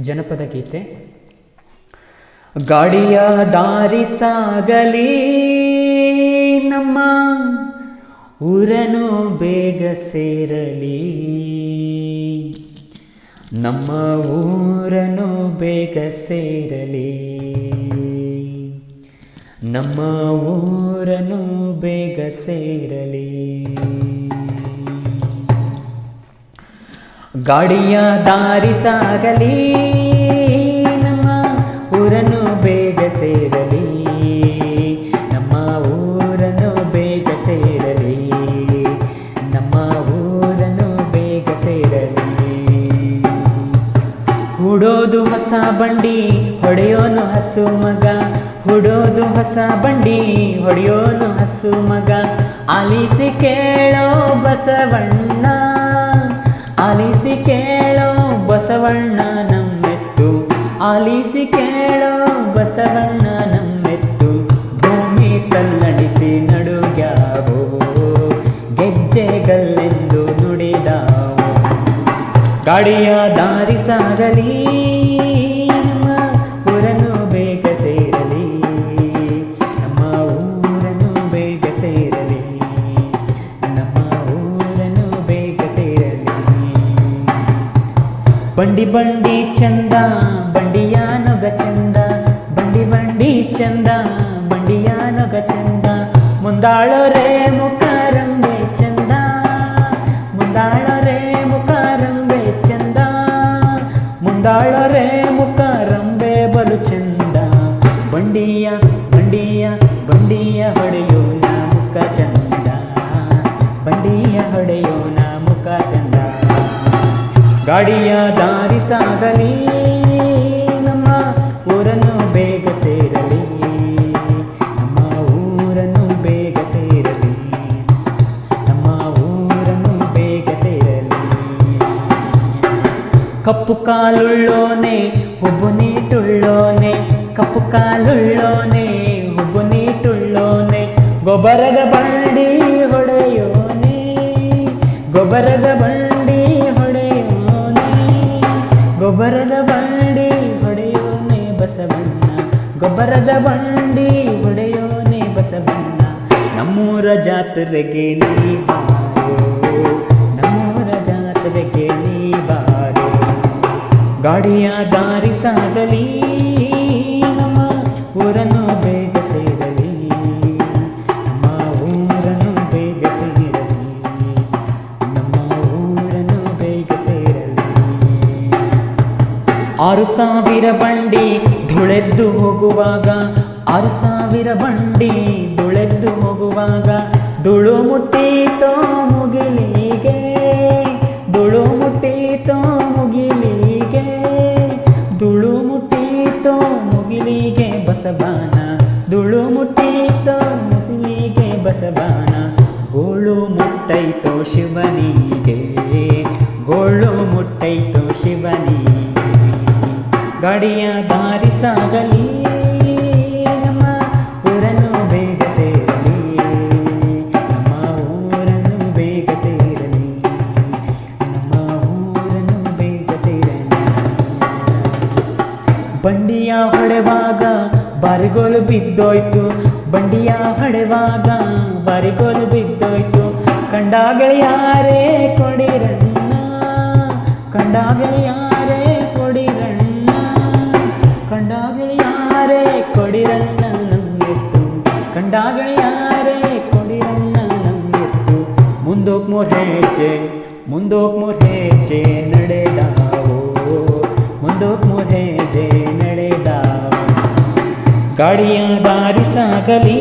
ಜನಪದ ಗೀತೆ. ಗಾಡಿಯ ದಾರಿ ಸಾಗಲಿ ನಮ್ಮ ಊರನು ಬೇಗ ಸೇರಲಿ. ನಮ್ಮ ಊರನು ಬೇಗ ಸೇರಲಿ. ನಮ್ಮ ಊರನು ಬೇಗ ಸೇರಲಿ. ಗಾಡಿಯ ದಾರಿ ಸಾಗಲಿ, ನಮ್ಮ ಊರನ್ನು ಬೇಗ ಸೇರಲಿ, ನಮ್ಮ ಊರನ್ನು ಬೇಗ ಸೇರಲಿ, ನಮ್ಮ ಊರನ್ನು ಬೇಗ ಸೇರಲಿ. ಹುಡೋದು ಹೊಸ ಬಂಡಿ, ಹೊಡೆಯೋನು ಹಸು ಮಗ. ಹುಡೋದು ಹೊಸ ಬಂಡಿ, ಹೊಡೆಯೋನು ಹಸು ಮಗ. ಆಲಿಸಿ ಕೇಳೋ ಬಸವಣ್ಣ ಆಲಿಸಿ ಕೇಳೋ ಬಸವಣ್ಣ ನಮ್ಮೆತ್ತು. ಆಲಿಸಿ ಕೇಳೋ ಬಸವಣ್ಣ ನಮ್ಮೆತ್ತು. ಭೂಮಿ ತಲ್ಲಡಿಸಿ ನಡುಗ್ಯಾವೋ. ಗೆಜ್ಜೆಗಲ್ಲೆಂದು ನುಡಿದಾವು. ಗಾಡಿಯ ದಾರಿ ಸಾಗಲಿ ಬೇಗ ಸೇರಲಿ. ನಮ್ಮ ಊರನ್ನು ಬೇಗ ಸೇರಲಿ. ಬಂಡಿ ಬಂಡಿ ಚಂದ, ಬಂಡಿಯ ಚಂದ. ಬಂಡಿ ಬಂಡಿ ಚಂದ, ಬಂಡಿಯ ನೊಗ ಚಂದ. ಮುಂದಾಳೋರೆ ಮುಖರಂಬೆ ಚಂದ. ಮುಂದಾಳೋರೆ ಮುಖರಂಬೆ ಚಂದ. ಮುಂದಾಳೋರೆ ಮುಖರಂಬೆ ಬಲು ಚಂದ. ಬಂಡಿಯ ಬಂಡಿಯ ಬಂಡಿಯ ಹೊಡೆಯೋಣ ಮುಖ ಚಂದ. ಬಂಡಿಯ ಹೊಡೆಯೋಣ ಮುಖ ಚಂದ. ಗಾಡಿಯ ದಾರಿ ಸಾಗಲಿ, ನಮ್ಮ ಊರನ್ನು ಬೇಗ ಸೇರಲಿ, ನಮ್ಮ ಊರನ್ನು ಬೇಗ ಸೇರಲಿ, ನಮ್ಮ ಊರನ್ನು ಬೇಗ ಸೇರಲಿ. ಕಪ್ಪು ಕಾಲುಳ್ಳೋನೆ ಒಬ್ಬು ನೀಟುಳ್ಳೋನೆ, ಕಪ್ಪು ಕಾಲುಳ್ಳೋನೆ ಒಬ್ಬು ನೀಟುಳ್ಳೋನೆ, ಗೊಬ್ಬರದ ಬಂಡಿ ಹೊಡೆಯೋನೆ, ಗೊಬ್ಬರದ ಗೊಬ್ಬರದ ಬಂಡಿ ಒಡೆಯೋನೆ ಬಸವಣ್ಣ. ನಮ್ಮೂರ ಜಾತ್ರೆಗೆ ನೀ ಬಾರೋ. ನಮ್ಮೂರ ಜಾತ್ರೆಗೆ ನೀ ಬಾರೋ. ಗಾಡಿಯ ದಾರಿ ಸಾಗಲಿ, ನಮ್ಮ ಊರನ್ನು ಬೇಗ ಸೇರಲಿ. ನಮ್ಮ ಊರನ್ನು ಬೇಗ ಸೇರಲಿ. ನಮ್ಮ ಊರನ್ನು ಬೇಗ ಸೇರಲಿ. ಆರು ಸಾವಿರ ಬಂಡಿ ಧುಳೆದ್ದು ಹೋಗುವಾಗ ಆರು ಸಾವಿರ ಬಂಡಿ ಧುಳೆದ್ದು ಹೋಗುವಾಗ ಧುಳು ಮುಟ್ಟೀತೋ ಮುಗಿಲಿಗೆ, ಧುಳು ಮುಟ್ಟೀತೋ ಮುಗಿಲಿಗೆ, ಧುಳು ಮುಟ್ಟೀತೋ ಮುಗಿಲಿಗೆ ಬಸಬಾನ ಧುಳು ಮುಟ್ಟೀತೋ ಮುಸಿಲಿಗೆ ಬಸಬಾನ ಗೋಳು ಮುಟ್ಟೈತೋ ಶಿವನಿಗೆ, ಗೋಳು ಮುಟ್ಟೈತೋ ಶಿವನಿಗೆ. ಗಾಡಿಯ ದಾರಿ ಸಾಗಲಿ, ನಮ್ಮ ಊರನ್ನು ಬೇಗ ಸೇರಲಿ, ನಮ್ಮ ಊರನ್ನು ಬೇಗ ಸೇರಲಿ, ನಮ್ಮ ಊರನ್ನು ಬೇಗ ಸೇರಲಿ. ಬಂಡಿಯ ಹೊಡೆವಾಗ ಬರಿಗೋಲು ಬಿದ್ದೋಯ್ತು, ಬಂಡಿಯ ಹೊಡೆವಾಗ ಬರಿಗೋಲು ಬಿದ್ದೋಯ್ತು. ಕಂಡಾಗ ಯಾರೇ ಕೊಡಿರನ್ನ ಕಂಡಾಗ ಯಾರೇ ಕಂಡಾಗ ಕೊಡಿರನ್ನ ನಮ್ಗೆತ್ತು ಮುಂದೋಕ್ ಮೂರ್ ಹೆಜ್ಜೆ ಮುಂದೋಕ್ ಮೂರ್ ಹೆಜ್ಜೆ ನಡೆದಾವೋ ಮುಂದೋಕ್ ಮೂರ್ ಹೆಜ್ಜೆ ನಡೆದಾವೋ. ಗಾಡಿಯ ದಾರಿ ಸಾಗಲಿ